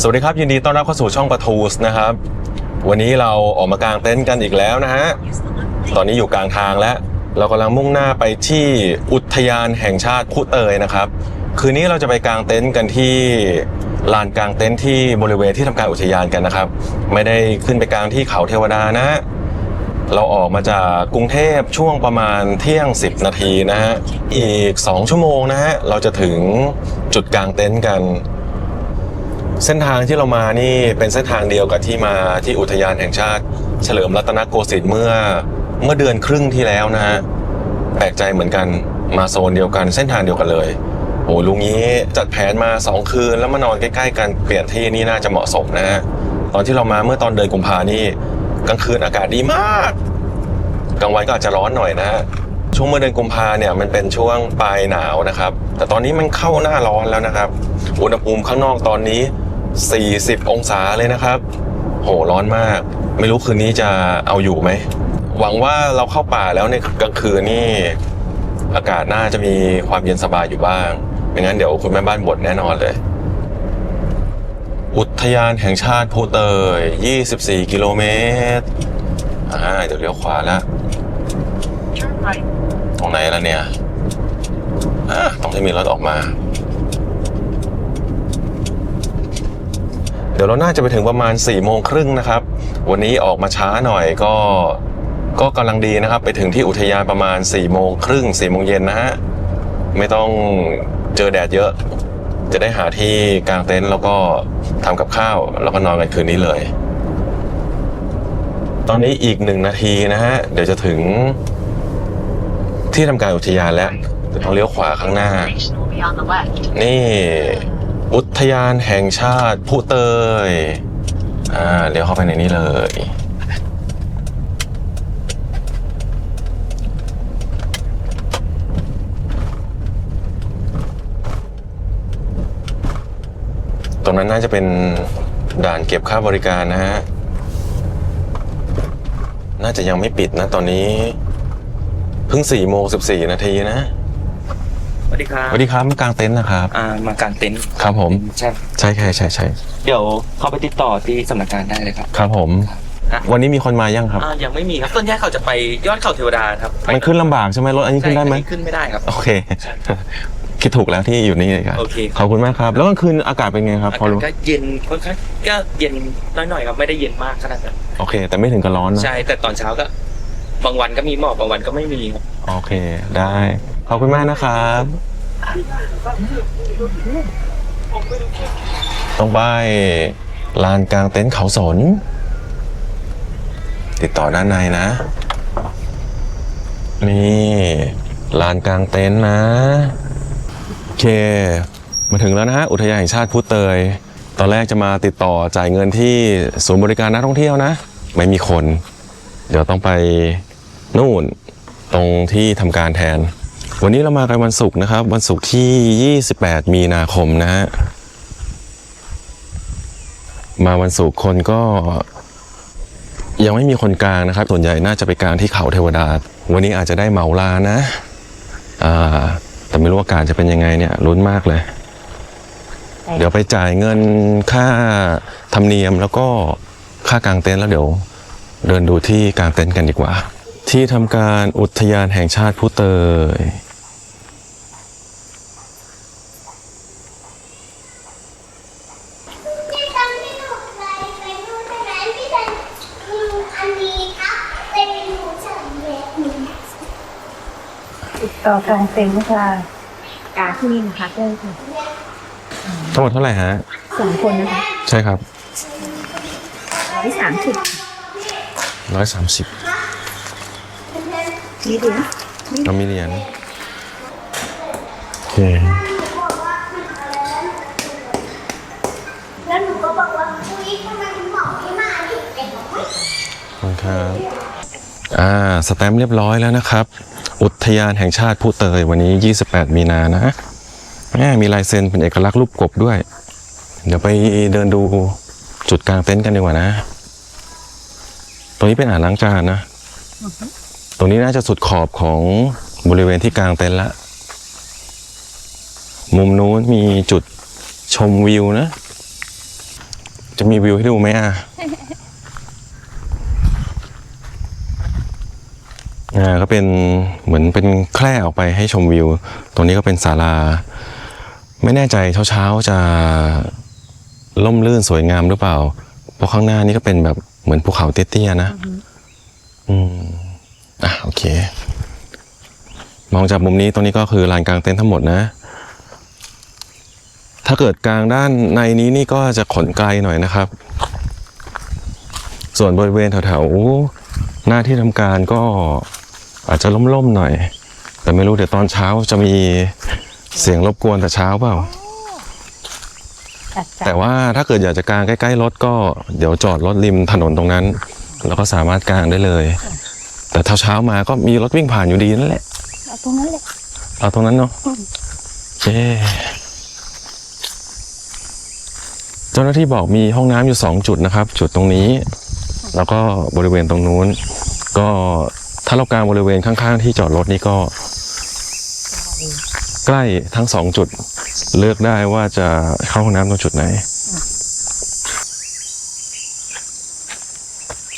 สวัสดีครับยินดีต้อนรับเข้าสู่ช่องปะทูสนะครับ วันนี้เราออกมากางเต็นท์กันอีกแล้วนะฮะตอนนี้อยู่กลางทางแล้ว เรากำลังมุ่งหน้าไปที่อุทยานแห่งชาติพุเตยนะครับ คืนนี้เราจะไปกางเต็นท์กันที่ลานกางเต็นท์ที่บริเวณที่ทำการอุทยานกันนะครับ ไม่ได้ขึ้นไปกลางที่เขาเทวดานะ เราออกมาจากกรุงเทพช่วงประมาณเที่ยง 10 นาทีนะฮะอีก 2 ชั่วโมงนะฮะเราจะถึงจุดกลางเต็นท์กัน เส้นทางที่เรามานี่เป็นเส้นทางเดียวกับที่มาที่อุทยานแห่งชาติ เฉลิมรัตนโกสินทร์เมื่อเมื่อเดือนครึ่งที่แล้วนะฮะแปลกใจเหมือนกันมาโซนเดียวกันเส้นทางเดียวกันเลยโอ้ลุงนี้จัดแผนมา2คืนแล้วมานอนใกล้ๆกันเปลี่ยนที่นี่น่าจะเหมาะสมนะฮะตอนที่เรามาเมื่อตอนเดือนกุมภานี่กลางคืนอากาศดีมากกลางวันก็อาจจะร้อนหน่อยนะฮะช่วงเมื่อเดือนกุมภาเนี่ยมันเป็นช่วงปลายหนาวนะครับ แต่ตอนนี้มันเข้าหน้าร้อนแล้วนะครับ อุณหภูมิข้างนอกตอนนี้ 40 องศาเลยนะครับ โหร้อนมาก ไม่รู้คืนนี้จะเอาอยู่ไหม หวังว่าเราเข้าป่าแล้วในกลางคืนนี่ อากาศน่าจะมีความเย็นสบายอยู่บ้าง ไม่งั้นเดี๋ยวคุณแม่บ้านบ่นแน่นอนเลย อุทยานแห่งชาติภูเตย 24 กิโลเมตร อ่า เดี๋ยวเลี้ยวขวาแล้ว Turn right. ตรงไหนแล้วเนี่ย อ่าตรงที่มีรถออกมา เดี๋ยวเราน่าจะไปถึงประมาณ4ี่โมงครึ่งนะครับ วันนี้ออกมาช้าหน่อยก็ก็กำลังดีนะครับ ไปถึงที่อุทยานประมาณ4ี่โมงครึ่งสี่โมงเย็นนะฮะ ไม่ต้องเจอแดดเยอะ จะได้หาที่กางเต็นท์แล้วก็ทำกับข้าว แล้วก็นอนกันคืนนี้เลย ตอนนี้อีกหนึ่งนาทีนะฮะ เดี๋ยวจะถึงที่ทำการอุทยานแล้วเดี๋ยวต้องเลี้ยวขวาข้างหน้า นี่ อุทยานแห่งชาติผู้เตยอ่าเลี้ยวเข้าไปในนี้เลย ตรงนั้นน่าจะเป็นด่านเก็บค่าบริการนะฮะ น่าจะยังไม่ปิดนะตอนนี้ เพิ่งสี่โมงสิบสี่นาทีนะ วัสดีครับสวัสดีครับมากางเต็นท์นะครับ อ่ามากางเต็นท์ครับผม ใช่ใช่ใช่ใช่ใช่เดี๋ยวเข้าไปติดต่อที่สำนักงานได้เลยครับ ครับผมอะวันนี้มีคนมายังครับอ่ายังไม่มีครับส่วนใหญ่เขาจะไปยอดเขาเทวดาครับไปมันขึ้นลำบากใช่ไหมรถอันนี้ขึ้นได้ไหมใช่ขึ้นไม่ได้ครับ โอเคคิดถูกแล้วที่อยู่นี่เลยครับโอเคครับขอบคุณมากครับ แล้วกลางคืนอากาศเป็นไงครับอาพอรู้กาศก็เย็นค่อนข้างก็เย็นน้อยๆครับไม่ได้เย็นมากขนาดนั้นโอเค แต่ไม่ถึงกับร้อนนะ ใช่ แต่ตอนเช้าก็ บางวันก็มีหมอกบางวันก็ไม่มีครับ โอเค ได้ ขอบคุณมากนะครับ ต้องไปลานกลางเต็นท์เขาสน ติดต่อด้านในนะ นี่ลานกลางเต็นท์นะ โอเค มาถึงแล้วนะฮะ อุทยานแห่งชาติพุเตย ตอนแรกจะมาติดต่อจ่ายเงินที่ศูนย์บริการนักท่องเที่ยวนะ ไม่มีคน เดี๋ยวต้องไปนู่น ตรงที่ทำการแทน วันนี้เรามากันวันศุกร์นะครับ วันศุกร์ที่ 28 มีนาคมนะฮะ มาวันศุกร์คนก็ ยังไม่มีคนกลางนะครับ ส่วนใหญ่น่าจะไปกลางที่เขาเทวดา วันนี้อาจจะได้เหมาลานะ อ่า แต่ไม่รู้อากาศจะเป็นยังไงเนี่ยลุ้นมากเลย เดี๋ยวไปจ่ายเงินค่าธรรมเนียมแล้วก็ค่ากางเต็นท์แล้วเดี๋ยว เดินดูที่กางเต็นท์กันดีกว่าที่ทำการอุทยานแห่งชาติผู้เตย พี่จำไม่ถูกเลยไปนู่นไปไหนพี่จำอืมอันนี้ครับเป็นหนูสามเม็ดหนึ่ง ติดต่อกางเต็นท์ค่ะกางที่นี่นะคะเจ้าค่ะทั้งหมดเท่าไหร่ฮะสองคนนะคะใช่ครับร้อยสามสิบร้อยสามสิบนี่เดียวเรามีเหรียญโอเคแล้วหนูก็บอกว่าอุ้ยทำไมหมอไม่มาดิเด็กบอกว่าขอบคุณครับ อ่า สแตมป์เรียบร้อยแล้วนะครับ อุทยานแห่งชาติผู้เตยวันนี้ 28 มีนานะแหมมีลายเซ็นเป็นเอกลักษณ์รูปกบด้วย เดี๋ยวไปเดินดูจุดกลางเต็นท์กันดีกว่านะ ตรงนี้เป็นอ่างล้างจานนะ ตรงนี้น่าจะสุดขอบของบริเวณที่กลางเต็นท์ละ มุมนู้นมีจุดชมวิวนะ จะมีวิวให้ดูไหมอะ อ่าก็เป็นเหมือนเป็นแคร่ออกไปให้ชมวิว ตรงนี้ก็เป็นศาลา ไม่แน่ใจเช้าๆจะล่มลื่นสวยงามหรือเปล่า เพราะข้างหน้านี่ก็เป็นแบบเหมือนภูเขาเตี้ยๆนะ อืมอะโอเค มองจากมุมนี้ตรงนี้ก็คือลานกลางเต็นท์ทั้งหมดนะ ถ้าเกิดกลางด้านในนี้นี่ก็จะขนไกลหน่อยนะครับ ส่วนบริเวณแถวๆหน้าที่ทำการก็ อาจจะล่มๆหน่อย แต่ไม่รู้เดี๋ยวตอนเช้าจะมีเสียงรบกวนแต่เช้าเปล่าจัดจัแต่ดว่าถ้าเกิดอยากจะกางใกล้ๆรถก็เดี๋ยวจอดรถริมถนนตรงนั้น แล้วก็สามารถกางได้เลย แต่เช้าๆมาก็มีรถวิ่งผ่านอยู่ดีนั่นแหละเอาตรงนั้นเลยเอาตรงนั้นเนาะโอเคเจ้าหน้าที่บอกมีห้องน้ำอยู่สองจุดนะครับ จุดตรงนี้ แล้วก็บริเวณตรงนู้น ก็ ถ้าเรากางบริเวณข้างๆ ที่จอดรถนี่ก็ ใกล้ทั้งสองจุด เลือกได้ว่าจะเข้าห้องน้ำตรงจุดไหน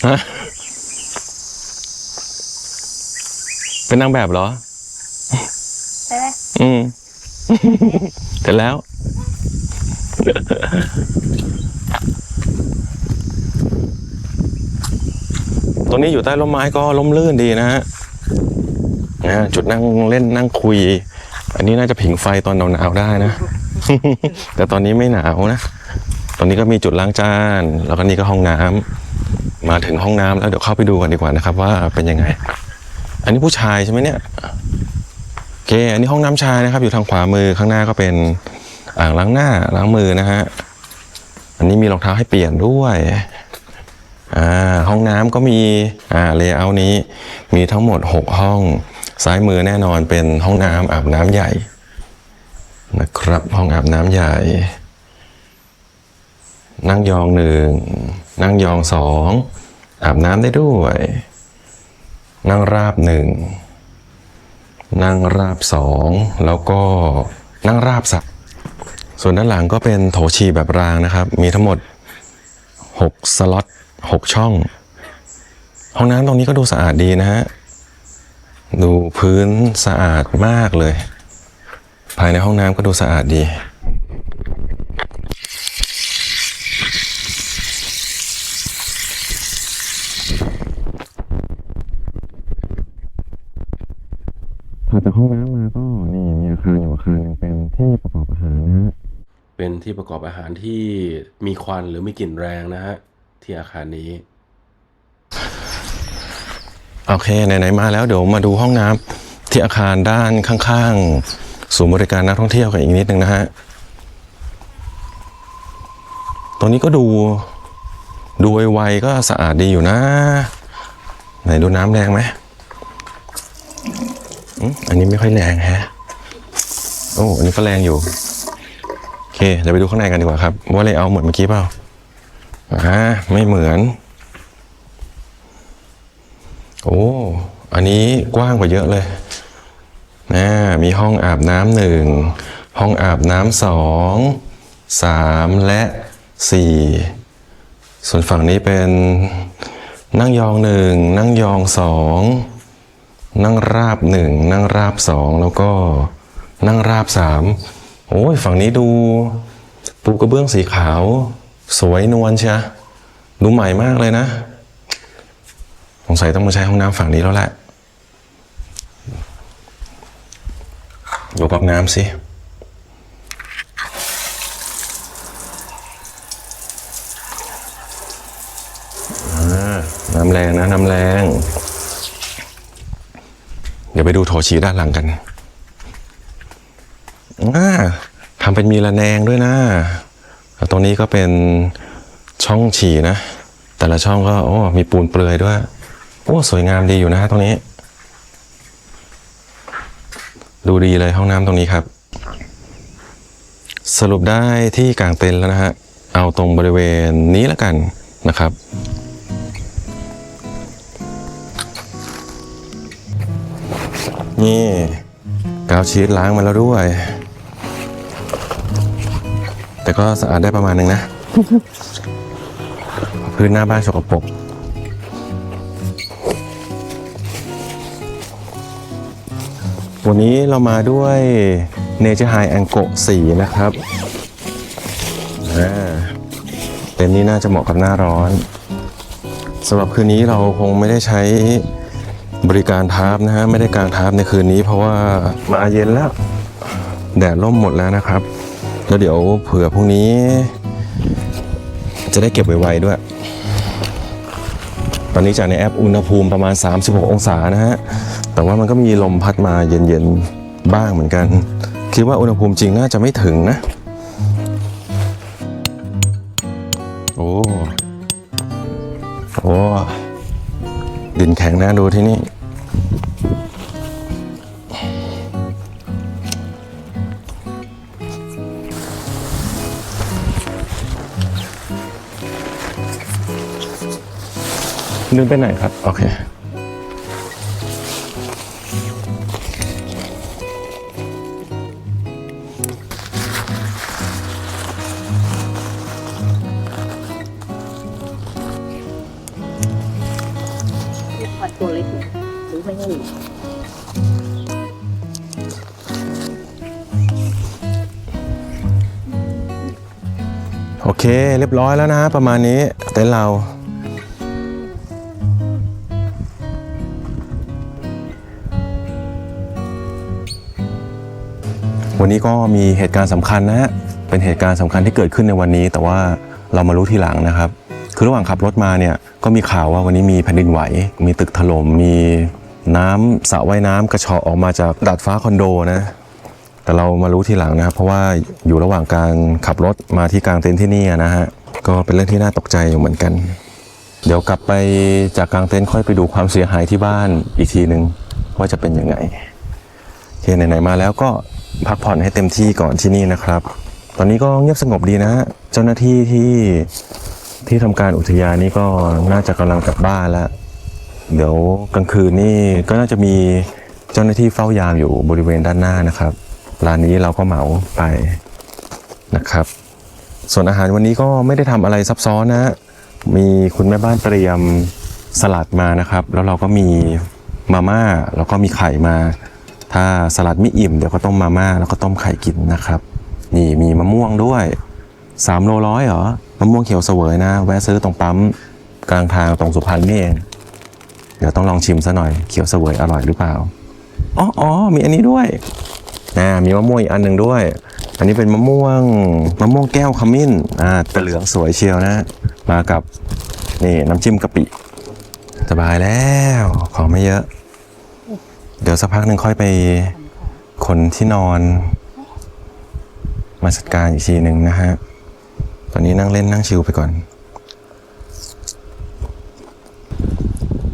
ฮะเป็นนางแบบเหรอใช่ไหมอืม เสร็จแล้ว ตรงนี้อยู่ใต้ร่มไม้ก็ร่มรื่นดีนะฮะนะจุดนั่งเล่นนั่งคุย อันนี้น่าจะผิงไฟตอนหนาวๆได้นะ แต่ตอนนี้ไม่หนาวนะ ตอนนี้ก็มีจุดล้างจาน แล้วก็นี่ก็ห้องน้ำมาถึงห้องน้ำแล้วเดี๋ยวเข้าไปดูกันดีกว่านะครับ ว่าเป็นยังไง อันนี้ผู้ชายใช่ไหมเนี่ยโอเค อันนี้ห้องน้ำชายนะครับ อยู่ทางขวามือข้างหน้าก็เป็นอ่างล้างหน้าล้างมือนะฮะ อันนี้มีรองเท้าให้เปลี่ยนด้วย อ่าห้องน้ำก็มีอ่าเลเยอร์นี้มีทั้งหมด 6 ห้อง ซ้ายมือแน่นอนเป็นห้องน้ำอาบน้ำใหญ่นะครับห้องอาบน้ำใหญ่ นั่งยองหนึ่งนั่งยองสองอาบน้ำได้ด้วย นั่งราบหนึ่งนั่งราบสองแล้วก็นั่งราบสักส่วนด้านหลังก็เป็นโถฉี่แบบรางนะครับ มีทั้งหมด 6 สล็อต 6ช่อง ห้องน้ำตรงนี้ก็ดูสะอาดดีนะฮะ ดูพื้นสะอาดมากเลย ภายในห้องน้ำก็ดูสะอาดดี ถัดจากห้องน้ำมาก็นี่มีอาคารอยู่อาคารหนึ่งเป็นที่ประกอบอาหารนะฮะ เป็นที่ประกอบอาหารที่มีควันหรือมีกลิ่นแรงนะฮะ ที่อาคารนี้ โอเคไหนๆมาแล้วเดี๋ยวมาดูห้องน้ำที่อาคารด้านข้างๆศูนย์บริการนักท่องเที่ยวกันอีกนิดนึงนะฮะตรงนี้ก็ดูดูไวๆก็สะอาดดีอยู่นะ ไหนดูน้ำแรงไหมอันนี้ไม่ค่อยแรงแฮะ โอ้ อันนี้ก็แรงอยู่ โอเค เดี๋ยวไปดูข้างในกันดีกว่าครับ ว่าเลยเอาเหมือนเมื่อกี้เปล่า อ่าไม่เหมือน โอ้ อันนี้กว้างกว่าเยอะเลยนะมีห้องอาบน้ำหนึ่ง ห้องอาบน้ำสองสามและสี่ส่วนฝั่งนี้เป็นนั่งยองหนึ่งนั่งยองสองนั่งราบหนึ่งนั่งราบสองแล้วก็นั่งราบสามโอ้ยฝั่งนี้ดูปูกระเบื้องสีขาว สวยนวลเชียดูใหม่มากเลยนะ สงสัยต้องมาใช้ห้องน้ำฝั่งนี้แล้วแหละดูก๊อกน้ำสิ น้ำแรงนะ น้ำแรง เดี๋ยวไปดูโถฉีด้านหลังกันอ่าทำเป็นมีระแนงด้วยนะ ตรงนี้ก็เป็นช่องฉี่นะ แต่ละช่องก็โอ้มีปูนเปลือยด้วย โอ้สวยงามดีอยู่นะตรงนี้ ดูดีเลยห้องน้ำตรงนี้ครับ สรุปได้ที่กลางเต็นท์แล้วนะฮะ เอาตรงบริเวณนี้แล้วกันนะครับนี่กาวชีสล้างมาแล้วด้วย แต่ก็สะอาดได้ประมาณหนึงนะ พื้นหน้าบ้านสกปรกวันนี้เรามาด้วยเนเจอร์ไฮแองโกสีนะครับอ่าเต็นท์นี้น่าจะเหมาะกับหน้าร้อนสำหรับคืนนี้เราคงไม่ได้ใช้บริการทาร์ปนะฮะ ไม่ได้กางทาร์ปในคืนนี้เพราะว่ามาเย็นแล้ว แดดร่มหมดแล้วนะครับ แล้วเดี๋ยวเผื่อพรุ่งนี้ จะได้เก็บไวๆด้วย ตอนนี้จากในแอปอุณหภูมิประมาณ 36 องศานะฮะ แต่ว่ามันก็มีลมพัดมาเย็นๆ บ้างเหมือนกัน คิดว่าอุณหภูมิจริงน่าจะไม่ถึงนะ โอ้ โอ้ ดินแข็งน่าดูที่นี่ นึกไปไหนครับ โอเคมันตัวเล็กหรือไม่ใช่โอเค เรียบร้อยแล้วนะฮะประมาณนี้เต็นท์เรา วันนี้ก็มีเหตุการณ์สำคัญนะฮะ เป็นเหตุการณ์สำคัญที่เกิดขึ้นในวันนี้ แต่ว่าเรามารู้ทีหลังนะครับ คือระหว่างขับรถมาเนี่ยก็มีข่าวว่าวันนี้มีแผ่นดินไหว มีตึกถล่ม มีน้ำสระว่ายน้ำกระเฉาะออกมาจากดาดฟ้าคอนโดนะ แต่เรามารู้ทีหลังนะครับ เพราะว่าอยู่ระหว่างการขับรถมาที่กลางเต็นท์ที่นี่นะฮะ ก็เป็นเรื่องที่น่าตกใจอยู่เหมือนกัน เดี๋ยวกลับไปจากกลางเต็นท์ค่อยไปดูความเสียหายที่บ้านอีกทีหนึ่งว่าจะเป็นยังไงโอเคไหนๆมาแล้วก็ พักผ่อนให้เต็มที่ก่อนที่นี่นะครับ ตอนนี้ก็เงียบสงบดีนะฮะเจ้าหน้าที่ที่ที่ทำการอุทยานนี่ก็น่าจะกำลังกลับบ้านแล้ว เดี๋ยวกลางคืนนี่ก็น่าจะมีเจ้าหน้าที่เฝ้ายามอยู่บริเวณด้านหน้านะครับร้านนี้เราก็เหมาไปนะครับ ส่วนอาหารวันนี้ก็ไม่ได้ทำอะไรซับซ้อนนะ มีคุณแม่บ้านเตรียมสลัดมานะครับ แล้วเราก็มีมาม่าแล้วก็มีไข่มา ถ้าสลัดไม่อิ่มเดี๋ยวก็ต้มมาม่าแล้วก็ต้มไข่กินนะครับ นี่มีมะม่วงด้วย3โลร้อยเหรอมะม่วงเขียวเสวยนะ แวะซื้อตรงปั๊มกลางทางตรงสุพรรณนี่เอง เดี๋ยวต้องลองชิมซะหน่อยเขียวเสวยอร่อยหรือเปล่าอ๋ออ๋อมีอันนี้ด้วยนะมีมะม่วงอีกอันหนึ่งด้วย อันนี้เป็นมะม่วงมะม่วงแก้วขมิ้นอ่าแต่เหลืองสวยเชียวนะ มากับนี่น้ำจิ้มกะปิ สบายแล้ว ของไม่เยอะ เดี๋ยวสักพักหนึ่งค่อยไปคนที่นอน มาจัดการอีกทีหนึ่งนะฮะ ตอนนี้นั่งเล่นนั่งชิลไปก่อน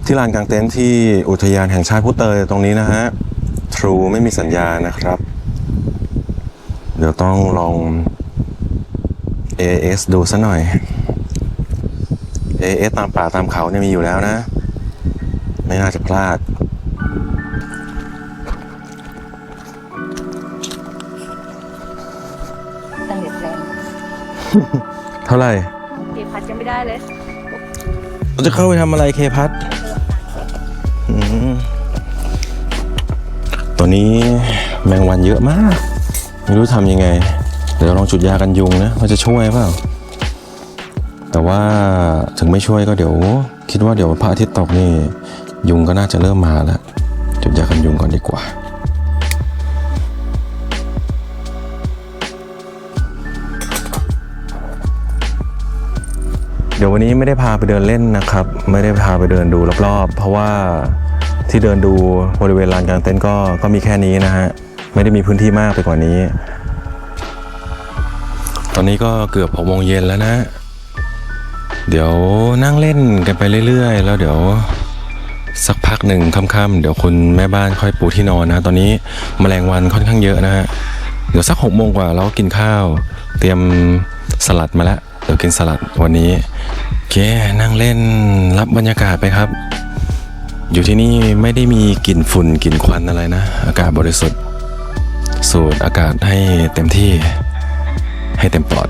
ที่ลานกลางเต็นท์ที่อุทยานแห่งชาติพุเตยตรงนี้นะฮะ True ไม่มีสัญญาณนะครับ เดี๋ยวต้องลอง AS ดูซะหน่อย AS ตามป่าตามเขาเนี่ยมีอยู่แล้วนะ ไม่น่าจะพลาด เท่าไหร่เก็บพัดยังไม่ได้เลย จะเข้าไปทำอะไรเคพัทอืมตัวนี้แมงวันเยอะมาก ไม่รู้ทำยังไง เดี๋ยวลองจุดยากันยุงนะว่าจะช่วยเปล่า แต่ว่าถึงไม่ช่วยก็เดี๋ยว คิดว่าเดี๋ยวพระอาทิตย์ตกนี่ ยุงก็น่าจะเริ่มมาแล้ว จุดยากันยุงก่อนดีกว่า เดี๋ยววันนี้ไม่ได้พาไปเดินเล่นนะครับ ไม่ได้พาไปเดินดูรอบๆ เพราะว่าที่เดินดูบริเวณลานกลางเต็นท์ก็ก็มีแค่นี้นะฮะไม่ได้มีพื้นที่มากไปกว่านี้ ตอนนี้ก็เกือบหกโมงเย็นแล้วนะ เดี๋ยวนั่งเล่นกันไปเรื่อยๆ แล้วเดี๋ยวสักพักหนึ่งค่ำๆเดี๋ยวคุณแม่บ้านค่อยปูที่นอนนะ ตอนนี้แมลงวันค่อนข้างเยอะนะฮะเดี๋ยวสักหกโมงกว่าเราก็กินข้าว เตรียมสลัดมาแล้ว เดี๋ยวกินสลัดวันนี้โอเคนั่งเล่นรับบรรยากาศไปครับ อยู่ที่นี่ไม่ได้มีกลิ่นฝุ่นกลิ่นควันอะไรนะ อากาศบริสุทธิ์ สูดอากาศให้เต็มที่ให้เต็มปอด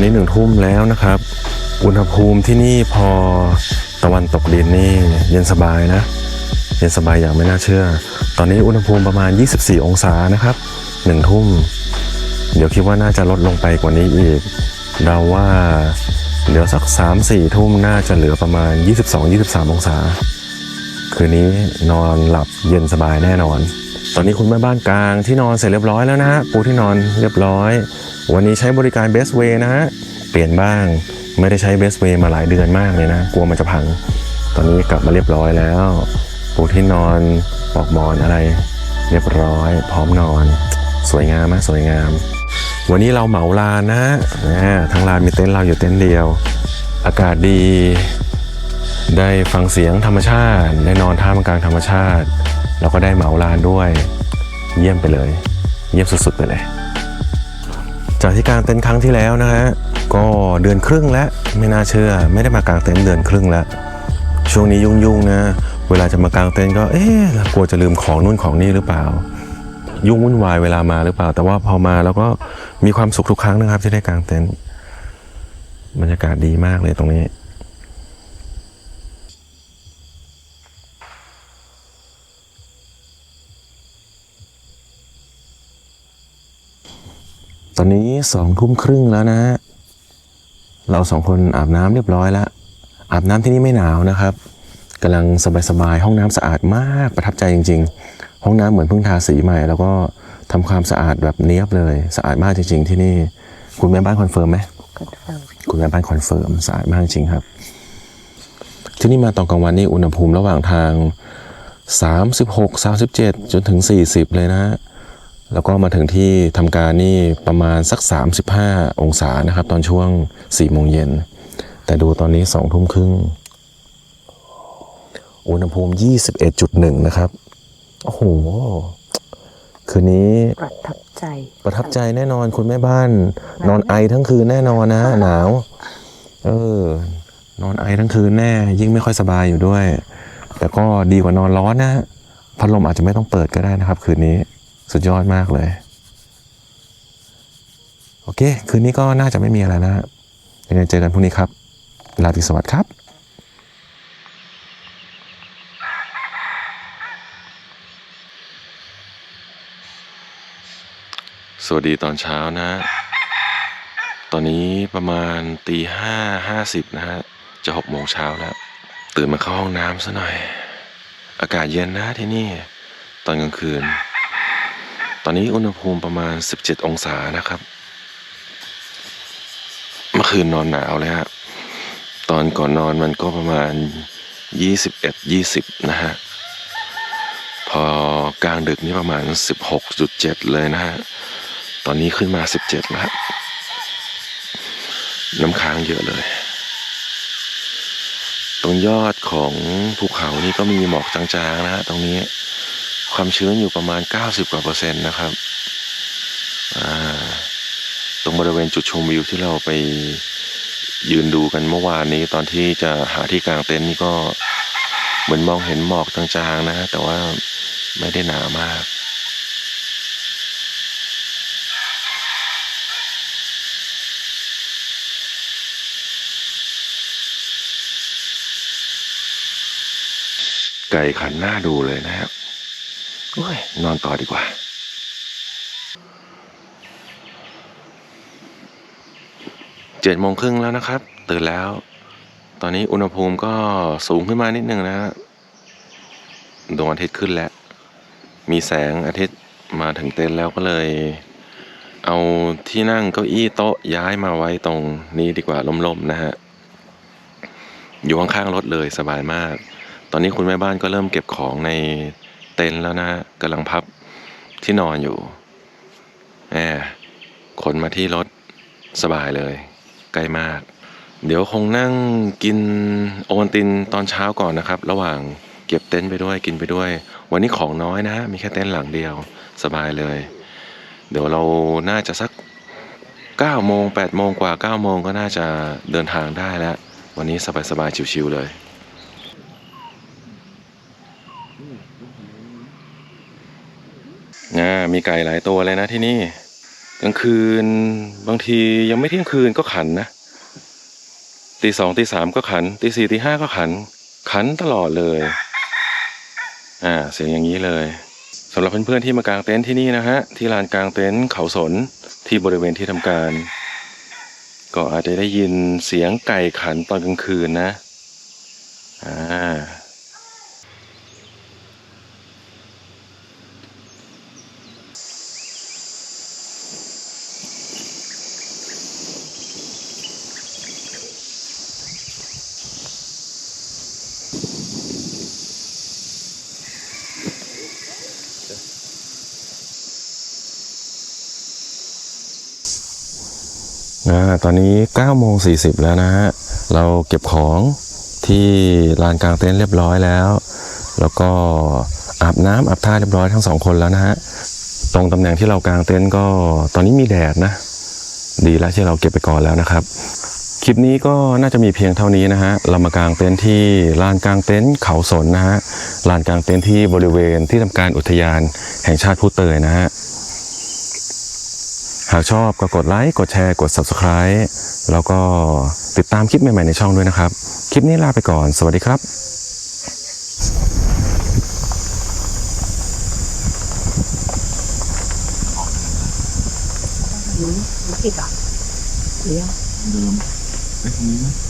อนนี้หนึ่งทุ่มแล้วนะครับ อุณหภูมิที่นี่พอตะวันตกดินนี่เย็นสบายนะ เย็นสบายอย่างไม่น่าเชื่อ ตอนนี้อุณหภูมิประมาณ 24 องศานะครับหนึ่งทุ่ม เดี๋ยวคิดว่าน่าจะลดลงไปกว่านี้อีก เราว่าเดี๋ยวสัก 3-4 ทุ่มน่าจะเหลือประมาณ 22-23 องศา คืนนี้นอนหลับเย็นสบายแน่นอน ตอนนี้คุณแม่บ้านกลางที่นอนเสร็จเรียบร้อยแล้วนะฮะปูที่นอนเรียบร้อย วันนี้ใช้บริการ Best Way นะฮะ เปลี่ยนบ้าง ไม่ได้ใช้ Best Way มาหลายเดือนมากเลยนะ กลัวมันจะพัง ตอนนี้กลับมาเรียบร้อยแล้ว ปูที่นอนปลอกหมอนอะไร เรียบร้อย พร้อมนอน สวยงามมากสวยงาม วันนี้เราเหมาลานนะฮะทั้งลานมีเต็นท์เราอยู่เต็นท์เดียว อากาศดี ได้ฟังเสียงธรรมชาติ ได้นอนท่ามกลางธรรมชาติ แล้วก็ได้เหมาลานด้วย เยี่ยมไปเลย เยี่ยมสุดๆไปเลย จากที่กางเต็นท์ครั้งที่แล้วนะฮะก็เดือนครึ่งแล้วไม่น่าเชื่อ ไม่ได้มากางเต็นท์เดือนครึ่งแล้ว ช่วงนี้ยุ่งๆนะ เวลาจะมากางเต็นท์ก็เอ๊ะกลัวจะลืมของนู่นของนี่หรือเปล่า ยุ่งวุ่นวายเวลามาหรือเปล่า แต่ว่าพอมาแล้วก็มีความสุขทุกครั้งนะครับที่ได้กางเต็นท์บรรยากาศดีมากเลยตรงนี้ ตอนนี้ สองทุ่มครึ่งแล้วนะฮะเราสองคนอาบน้ำเรียบร้อยแล้ว อาบน้ำที่นี่ไม่หนาวนะครับกำลังสบายๆห้องน้ำสะอาดมากประทับใจจริง ๆ ห้องน้ำเหมือนเพิ่งทาสีใหม่ แล้วก็ทำความสะอาดแบบเนี้ยบเลยสะอาดมากจริง ๆ ที่นี่คุณแม่บ้านคอนเฟิร์มไหมก็เฟิร์มคุณแม่บ้านคอนเฟิร์มสะอาดมากจริงครับ ที่นี่มาตอนกลางวันนี่อุณหภูมิระหว่างทาง 36 37 จนถึง 40 เลยนะ แล้วก็มาถึงที่ทำการนี่ประมาณสัก 35 องศานะครับ ตอนช่วง4โมงเย็น แต่ดูตอนนี้2ทุ่มครึ่งอุณหภูมิ 21.1 นะครับ โอ้โห คืนนี้ประทับใจ ประทับใจแน่นอนคุณแม่บ้าน นอนไอทั้งคืนแน่นอนนะ หนาว เออ นอนไอทั้งคืนแน่ ยิ่งไม่ค่อยสบายอยู่ด้วย แต่ก็ดีกว่านอนร้อนนะ พัดลมอาจจะไม่ต้องเปิดก็ได้นะครับ คืนนี้ สุดยอดมากเลย โอเค คืนนี้ก็น่าจะไม่มีอะไรนะยังไงเจอกันพรุ่งนี้ครับ ลาตรีสวัสดิ์ครับสวัสดีตอนเช้านะ ตอนนี้ประมาณตีห้าห้าสิบนะฮะ จะหกโมงเช้าแล้ว ตื่นมาเข้าห้องน้ำซะหน่อย อากาศเย็นนะที่นี่ ตอนกลางคืน ตอนนี้อุณหภูมิประมาณ 17 องศานะครับ เมื่อคืนนอนหนาวเลยฮะ ตอนก่อนนอนมันก็ประมาณ 21 20 นะฮะ พอกลางดึกนี่ประมาณ 16.7 เลยนะฮะ ตอนนี้ขึ้นมา 17 แล้ว น้ำค้างเยอะเลย ตรงยอดของภูเขานี่ก็มีหมอกจางๆนะฮะตรงนี้ ความชื้นอยู่ประมาณ 90 กว่าเปอร์เซ็นต์นะครับ ตรงบริเวณจุดชมวิวที่เราไปยืนดูกันเมื่อวานนี้ตอนที่จะหาที่กลางเต็นท์นี่ก็เหมือนมองเห็นหมอกจางๆนะ แต่ว่าไม่ได้หนามากไก่ขันหน้าดูเลยนะครับ นอนต่อดีกว่า เจ็ดโมงครึ่งแล้วนะครับ ตื่นแล้ว ตอนนี้อุณหภูมิก็สูงขึ้นมานิดนึงนะฮะดวงอาทิตย์ขึ้นแล้ว มีแสงอาทิตย์มาถึงเต็นท์แล้วก็เลย เอาที่นั่งเก้าอี้โต๊ะย้ายมาไว้ตรงนี้ดีกว่าล่มๆนะฮะ อยู่ข้างๆรถเลยสบายมาก ตอนนี้คุณแม่บ้านก็เริ่มเก็บของใน เต็นท์แล้วนะฮะกำลังพับที่นอนอยู่แหมขนมาที่รถสบายเลยใกล้มาก เดี๋ยวคงนั่งกินโอวัลตินตอนเช้าก่อนนะครับ ระหว่างเก็บเต็นท์ไปด้วยกินไปด้วย วันนี้ของน้อยนะ มีแค่เต็นท์หลังเดียวสบายเลย เดี๋ยวเราน่าจะสัก9โมง8โมงกว่า9โมงก็น่าจะเดินทางได้แล้ว วันนี้สบายๆชิวๆเลย อ่า มีไก่หลายตัวเลยนะที่นี่กลางคืนบางทียังไม่เที่ยงคืนก็ขันนะตีสองตีสามก็ขันตีสี่ตีห้าก็ขัน ขันตลอดเลย อ่าเสียงอย่างนี้เลยสำหรับเพื่อนๆที่มากางเต็นท์ที่นี่นะฮะที่ลานกางเต็นท์เขาสนที่บริเวณที่ทำการ ก็อาจจะได้ยินเสียงไก่ขันตอนกลางคืนนะอ่า ตอนนี้9โมง40 แล้วนะฮะ เราเก็บของที่ลานกลางเต็นท์เรียบร้อยแล้ว แล้วก็อาบน้ำอาบท่าเรียบร้อยทั้งสองคนแล้วนะฮะ ตรงตำแหน่งที่เรากางเต็นท์ก็ตอนนี้มีแดดนะ ดีแล้วที่เราเก็บไปก่อนแล้วนะครับ คลิปนี้ก็น่าจะมีเพียงเท่านี้นะฮะ เรามากางเต็นท์ที่ลานกลางเต็นท์เขาสนนะฮะ ลานกลางเต็นท์ที่บริเวณที่ทำการอุทยานแห่งชาติผู้เตยนะฮะ หากชอบก็กดไลค์ กดแชร์ กด Subscribe แล้วก็ติดตามคลิปใหม่ๆในช่องด้วยนะครับ คลิปนี้ลาไปก่อน สวัสดีครับผิดเหรอหรือยังเดิมไปตรงนี้ไหมได้ใช่ไหม